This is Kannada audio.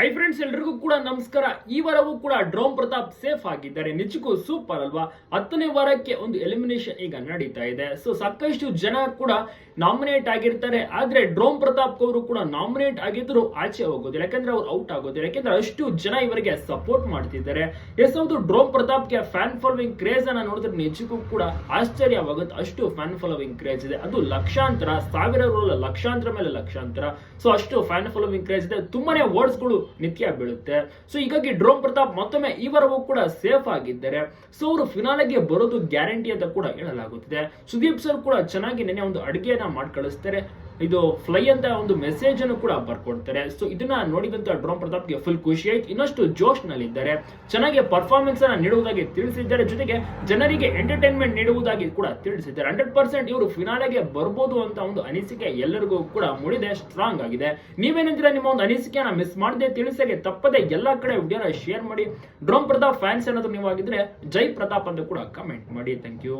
ಹೈ ಫ್ರೆಂಡ್ಸ್ ಎಲ್ರಿಗೂ ಕೂಡ ನಮಸ್ಕಾರ. ಈ ವಾರವೂ ಕೂಡ ಡ್ರೋಮ್ ಪ್ರತಾಪ್ ಸೇಫ್ ಆಗಿದ್ದಾರೆ. ನಿಜಕ್ಕೂ ಸೂಪರ್ ಅಲ್ವಾ? ಹತ್ತನೇ ವಾರಕ್ಕೆ ಒಂದು ಎಲಿಮಿನೇಷನ್ ಈಗ ನಡೀತಾ ಇದೆ. ಸೊ ಸಾಕಷ್ಟು ಜನ ಕೂಡ ನಾಮಿನೇಟ್ ಆಗಿರ್ತಾರೆ. ಆದ್ರೆ ಡ್ರೋಮ್ ಪ್ರತಾಪ್ ಅವರು ಕೂಡ ನಾಮಿನೇಟ್ ಆಗಿದ್ರು ಆಚೆ ಹೋಗೋದಿಲ್ಲ. ಯಾಕಂದ್ರೆ ಅವ್ರು ಔಟ್ ಆಗೋದಿಲ್ಲ. ಯಾಕಂದ್ರೆ ಅಷ್ಟು ಜನ ಇವರಿಗೆ ಸಪೋರ್ಟ್ ಮಾಡ್ತಿದ್ದಾರೆ. ಎಸ್ ಒಂದು ಡ್ರೋಮ್ ಪ್ರತಾಪ್ಗೆ ಫ್ಯಾನ್ ಫಾಲೋವಿಂಗ್ ಕ್ರೇಜ್ ಅನ್ನ ನೋಡಿದ್ರೆ ನಿಜಕ್ಕೂ ಕೂಡ ಆಶ್ಚರ್ಯವಾಗುತ್ತೆ. ಅಷ್ಟು ಫ್ಯಾನ್ ಫಾಲೋವಿಂಗ್ ಕ್ರೇಜ್ ಇದೆ. ಅದು ಲಕ್ಷಾಂತರ ಸಾವಿರ ಲಕ್ಷಾಂತರ ಮೇಲೆ ಲಕ್ಷಾಂತರ. ಸೊ ಅಷ್ಟು ಫ್ಯಾನ್ ಫಾಲೋವಿಂಗ್ ಕ್ರೇಜ್ ಇದೆ. ತುಂಬಾನೇ ವರ್ಡ್ಸ್ಗಳು ನಿತ್ಯ ಬೀಳುತ್ತೆ. ಸೊ ಹೀಗಾಗಿ ಡ್ರೋಮ್ ಪ್ರತಾಪ್ ಮತ್ತೊಮ್ಮೆ ಈವರೆಗೂ ಕೂಡ ಸೇಫ್ ಆಗಿದ್ದಾರೆ ಸೊ ಅವರು ಫಿನಾಲೆಗೆ ಬರೋದು ಗ್ಯಾರಂಟಿ ಅಂತ ಕೂಡ ಹೇಳಲಾಗುತ್ತಿದೆ. ಸುದೀಪ್ ಸರ್ ಕೂಡ ಚೆನ್ನಾಗಿ ನೆನೆ ಒಂದು ಅಡುಗೆಯನ್ನ ಮಾಡಿ ಕಳಿಸ್ತಾರೆ ಇದು ಫ್ಲೈ ಅಂತ ಒಂದು ಮೆಸೇಜ್ ಅನ್ನು ಕೂಡ ಬರ್ಕೊಡ್ತಾರೆ. ಸೊ ಇದನ್ನ ನೋಡಿದಂತ ಡ್ರೋನ್ ಪ್ರತಾಪ್ಗೆ ಫುಲ್ ಖುಷಿ ಆಯ್ತು. ಇನ್ನಷ್ಟು ಜೋಶ್ ನಲ್ಲಿದ್ದಾರೆ ಚೆನ್ನಾಗಿ ಪರ್ಫಾರ್ಮೆನ್ಸ್ ಅನ್ನ ನೀಡುವುದಾಗಿ ತಿಳಿಸಿದ್ದಾರೆ. ಜೊತೆಗೆ ಜನರಿಗೆ ಎಂಟರ್ಟೈನ್ಮೆಂಟ್ ನೀಡುವುದಾಗಿ ಕೂಡ ತಿಳಿಸಿದ್ದಾರೆ. ಹಂಡ್ರೆಡ್ ಪರ್ಸೆಂಟ್ ಇವರು ಫಿನಾಲೆಗೆ ಬರ್ಬೋದು ಅಂತ ಒಂದು ಅನಿಸಿಕೆ ಎಲ್ಲರಿಗೂ ಕೂಡ ಮೂಡಿದೆ. ಸ್ಟ್ರಾಂಗ್ ಆಗಿದೆ. ನೀವೇನಂತೀರಾ ನಿಮ್ಮ ಒಂದು ಅನಿಸಿಕೆಯನ್ನ ಮಿಸ್ ಮಾಡದೆ ತಿಳಿಸಕ್ಕೆ ತಪ್ಪದೆ ಎಲ್ಲಾ ಕಡೆ ವಿಡಿಯೋನ ಶೇರ್ ಮಾಡಿ. ಡ್ರೋನ್ ಪ್ರತಾಪ್ ಫ್ಯಾನ್ಸ್ ಏನಾದ್ರು ನೀವಾಗಿದ್ರೆ ಜೈ ಪ್ರತಾಪ್ ಅಂತ ಕೂಡ ಕಮೆಂಟ್ ಮಾಡಿ. Thank you